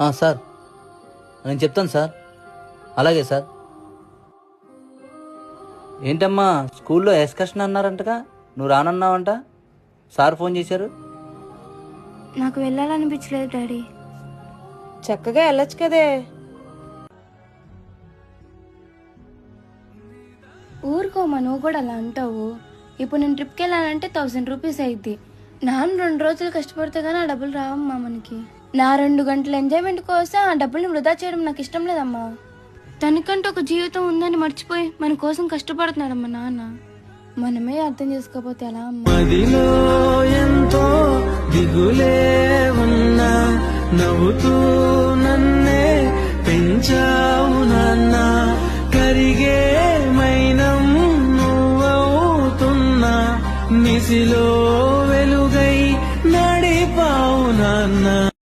ఆ, సార్. నేను చెప్తాను సార్. అలాగే సార్. ఏంటమ్మా స్కూల్లో ఎక్స్కర్షన్ అన్నారంటగా? నువ్వు రానన్నావంట? సార్ ఫోన్ చేశారు? నాకు వెళ్ళాలనిపించలేదు డాడీ. చక్కగా వెళ్ళొచ్చు కదే. ఊరుకోమా నువ్వు కూడా అలా అంటావు. ఇప్పుడు నేను ట్రిప్కి వెళ్ళాలంటే థౌసండ్ రూపీస్ అయింది నాన్న రెండు రోజులు కష్టపడితే కానీ ఆ డబ్బులు రావమ్మా మనకి. నా రెండు గంటల ఎంజాయ్మెంట్ కోసం ఆ డబ్బుల్ని వృధా చేయడం నాకు ఇష్టం లేదమ్మా. తనకంటూ ఒక జీవితం ఉందని మర్చిపోయి మన కోసం కష్టపడుతున్నాడమ్మా నాన్న. మనమే అర్థం చేసుకోకపోతే ఎలా మదిలో ఎంతో దిగులే ఉన్నా నవ్వుతూ నన్నే పెంచావు నాన్న. కరిగే మైనం నువ్వవుతున్నా నిసిలో na na.